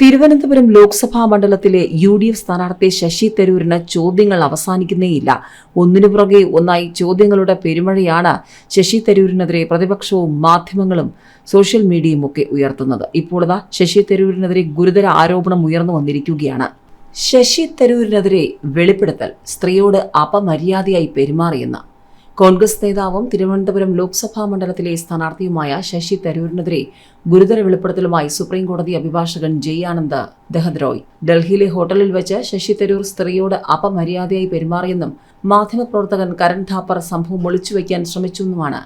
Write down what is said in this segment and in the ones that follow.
തിരുവനന്തപുരം ലോക്സഭാ മണ്ഡലത്തിലെ U D F സ്ഥാനാർത്ഥി ശശി തരൂരിന് ചോദ്യങ്ങൾ അവസാനിക്കുന്നേയില്ല. ഒന്നിനു പുറകെ ഒന്നായി ചോദ്യങ്ങളുടെ പെരുമഴയാണ് ശശി തരൂരിനെതിരെ പ്രതിപക്ഷവും മാധ്യമങ്ങളും സോഷ്യൽ മീഡിയയും ഒക്കെ ഉയർത്തുന്നത്. ഇപ്പോഴതാ ശശി തരൂരിനെതിരെ ഗുരുതര ആരോപണം ഉയർന്നു വന്നിരിക്കുകയാണ്. ശശി തരൂരിനെതിരെ വെളിപ്പെടുത്തൽ സ്ത്രീയോട് അപമര്യാദയായി പെരുമാറിയെന്ന് കോൺഗ്രസ് നേതാവും തിരുവനന്തപുരം ലോക്സഭാ മണ്ഡലത്തിലെ സ്ഥാനാർത്ഥിയുമായ ശശി തരൂരിനെതിരെ ഗുരുതര വെളിപ്പെടുത്തലുമായി സുപ്രീംകോടതി അഭിഭാഷകൻ ജയ് ആനന്ദ് ദഹദ്രോയ് ഡൽഹിയിലെ ഹോട്ടലിൽ വെച്ച് ശശി തരൂർ സ്ത്രീയോട് അപമര്യാദയായി പെരുമാറിയെന്നും മാധ്യമപ്രവർത്തകൻ കരൺ ഥാപ്പർ സംഭവം ഒളിച്ചുവെക്കാൻ ശ്രമിച്ചുവെന്നുമാണ്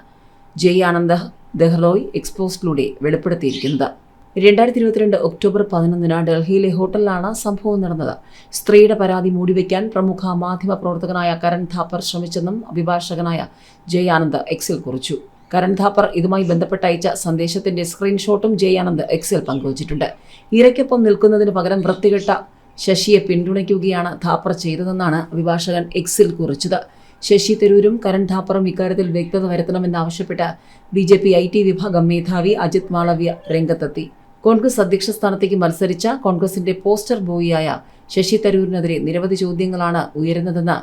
ജയ് ആനന്ദ് ദെഹ്ലോയ് എക്സ്പോസ്റ്റിലൂടെ വെളിപ്പെടുത്തിയിരിക്കുന്നത്. രണ്ടായിരത്തി ഇരുപത്തിരണ്ട് ഒക്ടോബർ പതിനൊന്നിന് ഡൽഹിയിലെ ഹോട്ടലിലാണ് സംഭവം നടന്നത്. സ്ത്രീയുടെ പരാതി മൂടിവെക്കാൻ പ്രമുഖ മാധ്യമ പ്രവർത്തകനായ കരൺ ഥാപ്പർ ശ്രമിച്ചെന്നും അഭിഭാഷകനായ ജയ് ആനന്ദ് എക്സിൽ കുറിച്ചു. കരൺ ഥാപ്പർ ഇതുമായി ബന്ധപ്പെട്ട് അയച്ച സന്ദേശത്തിന്റെ സ്ക്രീൻഷോട്ടും ജയ് ആനന്ദ് എക്സിൽ പങ്കുവച്ചിട്ടുണ്ട്. ഇരയ്ക്കൊപ്പം നിൽക്കുന്നതിന് പകരം വൃത്തികെട്ട ശശിയെ പിന്തുണയ്ക്കുകയാണ് ഥാപ്പർ ചെയ്തതെന്നാണ് അഭിഭാഷകൻ എക്സിൽ കുറിച്ചത്. ശശി തരൂരും കരൺ ഥാപ്പറും ഇക്കാര്യത്തിൽ വ്യക്തത വരുത്തണമെന്നാവശ്യപ്പെട്ട് B J P I T വിഭാഗം മേധാവി അജിത് മാളവ്യ രംഗത്തെത്തി. കോൺഗ്രസ് അധ്യക്ഷ സ്ഥാനത്തേക്ക് മത്സരിച്ച കോൺഗ്രസിന്റെ പോസ്റ്റർ ബോയിയായ ശശി തരൂരിനെതിരെ നിരവധി ചോദ്യങ്ങളാണ് ഉയരുന്നതെന്ന്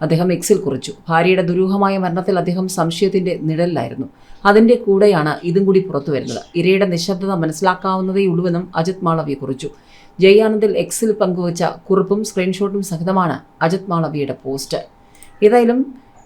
അദ്ദേഹം എക്സിൽ കുറിച്ചു. ഭാര്യയുടെ ദുരൂഹമായ മരണത്തിൽ അദ്ദേഹം സംശയത്തിന്റെ നിഴലിലായിരുന്നു. അതിന്റെ കൂടെയാണ് ഇതും കൂടി പുറത്തു വരുന്നത്. ഇരയുടെ നിശബ്ദത മനസ്സിലാക്കാവുന്നതേയുള്ളൂവെന്നും അജിത് മാളവ്യ കുറിച്ചു. ജയാനന്ദിൽ എക്സിൽ പങ്കുവച്ച കുറിപ്പും സ്ക്രീൻഷോട്ടും സഹിതമാണ് അജിത് മാളവിയുടെ പോസ്റ്റ്. ഏതായാലും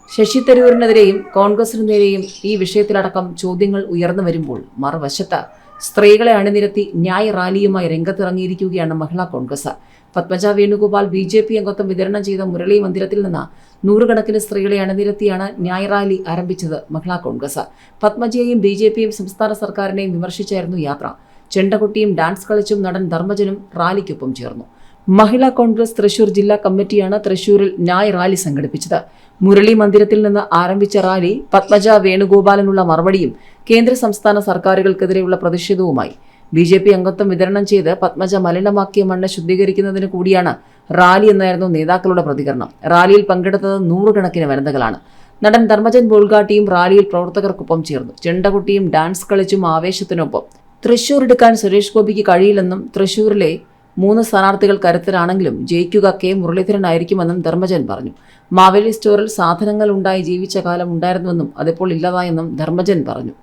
ശശി തരൂരിനെതിരെയും കോൺഗ്രസിനെതിരെയും ഈ വിഷയത്തിലടക്കം ചോദ്യങ്ങൾ ഉയർന്നു വരുമ്പോൾ മറുവശത്ത് സ്ത്രീകളെ അണിനിരത്തി ന്യായ് റാലിയുമായി രംഗത്തിറങ്ങിയിരിക്കുകയാണ് Mahila Congress. Padmaja Venugopal B J P അംഗത്വം വിതരണം ചെയ്ത മുരളി മന്ദിരത്തിൽ നിന്ന് നൂറുകണക്കിന് സ്ത്രീകളെ അണിനിരത്തിയാണ് ന്യായ് റാലി ആരംഭിച്ചത് മഹിളാ കോൺഗ്രസ്. പത്മജയെയും ബി ജെ പിയും സംസ്ഥാന സർക്കാരിനെയും വിമർശിച്ചായിരുന്നു യാത്ര. ചെണ്ടകുട്ടിയും ഡാൻസ് കളിച്ചും നടൻ ധർമ്മജനും റാലിക്കൊപ്പം ചേർന്നു. മഹിളാ കോൺഗ്രസ് തൃശൂർ ജില്ലാ കമ്മിറ്റിയാണ് തൃശൂരിൽ ന്യായ് റാലി സംഘടിപ്പിച്ചത്. മുരളി മന്ദിരത്തിൽ നിന്ന് ആരംഭിച്ച റാലി പത്മജ വേണുഗോപാലനുള്ള മറുപടിയും കേന്ദ്ര സംസ്ഥാന സർക്കാരുകൾക്കെതിരെയുള്ള പ്രതിഷേധവുമായി. ബി ജെ പി അംഗത്വം വിതരണം ചെയ്ത് പത്മജ മലിനമാക്കിയ മണ്ണ് ശുദ്ധീകരിക്കുന്നതിന് കൂടിയാണ് റാലി എന്നായിരുന്നു നേതാക്കളുടെ പ്രതികരണം. റാലിയിൽ പങ്കെടുത്തത് നൂറുകണക്കിന് വനിതകളാണ്. നടൻ ധർമ്മജൻ ബോൾഗാട്ടിയും റാലിയിൽ പ്രവർത്തകർക്കൊപ്പം ചേർന്നു. ചെണ്ടകുട്ടിയും ഡാൻസ് കളിച്ചും ആവേശത്തിനൊപ്പം. തൃശൂർ എടുക്കാൻ സുരേഷ് ഗോപിക്ക് കഴിയില്ലെന്നും തൃശൂരിലെ മൂന്ന് സ്ഥാനാർത്ഥികൾ കരുത്തരാണെങ്കിലും ജയിക്കുക കെ മുരളീധരനായിരിക്കുമെന്നും ധർമ്മജൻ പറഞ്ഞു. മാവേലി സ്റ്റോറിൽ സാധനങ്ങൾ ഉണ്ടായി ജീവിച്ച കാലം ഉണ്ടായിരുന്നുവെന്നും അതിപ്പോൾ ഇല്ലതായെന്നും ധർമ്മജൻ പറഞ്ഞു.